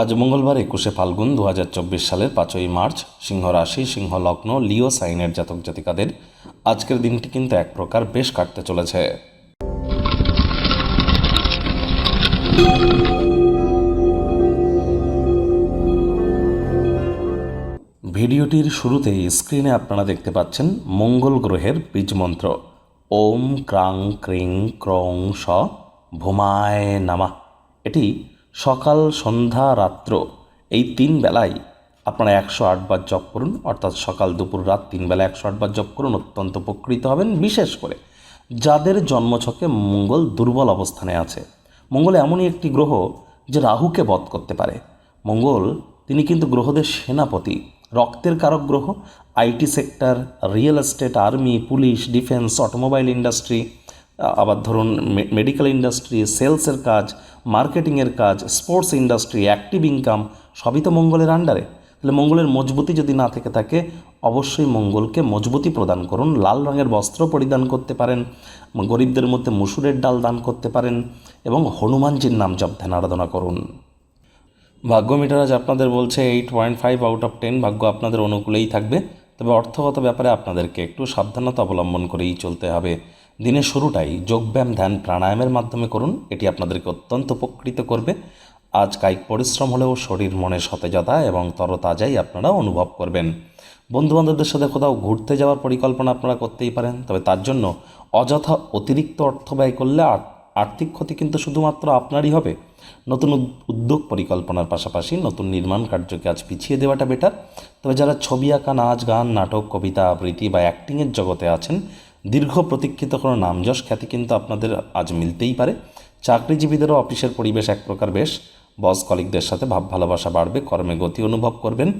আজ মঙ্গলবার একুশে ফাল্গুন দু হাজার চব্বিশ সালের পাঁচই মার্চ সিংহ রাশি সিংহ লগ্ন লিও সাইনের জাতক জাতিকাদের আজকের দিনটি কিন্তু এক প্রকার বেশ কাটতে চলেছে। ভিডিওটির শুরুতেই স্ক্রিনে আপনারা দেখতে পাচ্ছেন মঙ্গল গ্রহের বীজ মন্ত্র। ওম ক্রাং ক্রিং ক্রং স ভূমায় নামা। এটি সকাল, সন্ধ্যা, রাত্র, এই তিন বেলায় আপনারা একশো আটবার জপ করুন, অর্থাৎ সকাল, দুপুর, রাত তিন বেলা একশো আটবার জপ করুন, অত্যন্ত উপকৃত হবেন, বিশেষ করে যাদের জন্মছকে মঙ্গল দুর্বল অবস্থানে আছে। মঙ্গল এমনই একটি গ্রহ যে রাহুকে বধ করতে পারে। মঙ্গল, তিনি কিন্তু গ্রহদের সেনাপতি, রক্তের কারক গ্রহ, IT sector, real estate, army, police, defence, automobile industry আবার ধরুন মেডিকেল ইন্ডাস্ট্রি সেলসের কাজ মার্কেটিংয়ের কাজ স্পোর্টস ইন্ডাস্ট্রি অ্যাক্টিভ ইনকাম সবই তো মঙ্গলের আন্ডারে তাহলে মঙ্গলের মজবুতি যদি না থেকে থাকে, অবশ্যই মঙ্গলকে মজবুতি প্রদান করুন। লাল রঙের বস্ত্র পরিধান করতে পারেন, গরিবদের মধ্যে মুসুরের ডাল দান করতে পারেন, এবং হনুমানজির নাম জপ ধ্যান আরাধনা করুন। ভাগ্য মিটার আজ আপনাদের বলছে eight point five out of ten ভাগ্য আপনাদের অনুকূলেই থাকবে। তবে অর্থগত ব্যাপারে আপনাদেরকে একটু সাবধানতা অবলম্বন করেই চলতে হবে। দিনের শুরুটাই যোগব্যায়াম, ধ্যান, প্রাণায়ামের মাধ্যমে করুন। এটি আপনাদেরকে অত্যন্ত উপকৃত করবে। আজ কায়িক পরিশ্রম হলেও শরীর মনে সতেজতা এবং তরতাজাই আপনারা অনুভব করবেন। বন্ধুবান্ধবদের সাথে কোথাও ঘুরতে যাওয়ার পরিকল্পনা আপনারা করতেই পারেন, তবে তার জন্য অযথা অতিরিক্ত অর্থ ব্যয় করলে আর- আর্থিক ক্ষতি কিন্তু শুধুমাত্র আপনারই হবে। নতুন উদ- উদ্যোগ পরিকল্পনার পাশাপাশি নতুন নির্মাণ কার্যকে আজ পিছিয়ে দেওয়াটা বেটার তবে যারা ছবি আঁকা, নাচ, গান, নাটক, কবিতা, আবৃত্তি বা অ্যাক্টিংয়ের জগতে আছেন দীর্ঘ প্রতীক্ষিত কোনো নামযশ খ্যাতি কিন্তু আপনাদের আজ মিলতেই পারে। চাকরিজীবীদেরও অফিসের পরিবেশ এক প্রকার বেশ। বস কলিকদের সাথে ভাব ভালোবাসা বাড়বে, কর্মে গতি অনুভব করবেন।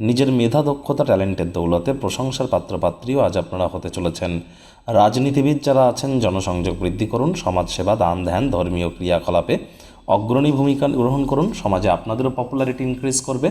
নিজের মেধা, দক্ষতা, ট্যালেন্টের দৌলতে প্রশংসার পাত্রপাত্রীও আজ আপনারা হতে চলেছেন। রাজনীতিবিদ যারা আছেন, জনসংযোগ বৃদ্ধি করুন, সমাজসেবা, দান ধ্যান, ধর্মীয় ক্রিয়াকলাপে অগ্রণী ভূমিকা গ্রহণ করুন। সমাজে আপনাদেরও পপুলারিটি ইনক্রিজ করবে।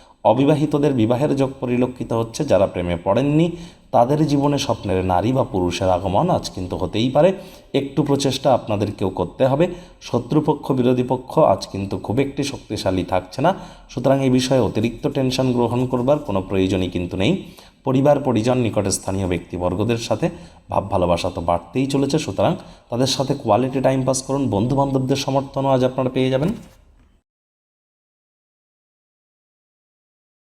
অবিবাহিতদের বিবাহের যোগ পরিলক্ষিত হচ্ছে যারা প্রেমে পড়েননি, তাদের জীবনে স্বপ্নের নারী বা পুরুষের আগমন আজ কিন্তু হতেই পারে। একটু প্রচেষ্টা আপনাদেরকেও করতে হবে। শত্রুপক্ষ, বিরোধী পক্ষ আজ কিন্তু খুব একটি শক্তিশালী থাকছে না। সুতরাং এই বিষয়ে অতিরিক্ত টেনশন গ্রহণ করবার কোনো প্রয়োজনই কিন্তু নেই। পরিবার, পরিজন, নিকটে স্থানীয় ব্যক্তিবর্গদের সাথে ভাব ভালোবাসা তো বাড়তেই চলেছে। সুতরাং তাদের সাথে কোয়ালিটি টাইম পাস করুন। বন্ধু বান্ধবদের সমর্থনও আজ আপনারা পেয়ে যাবেন।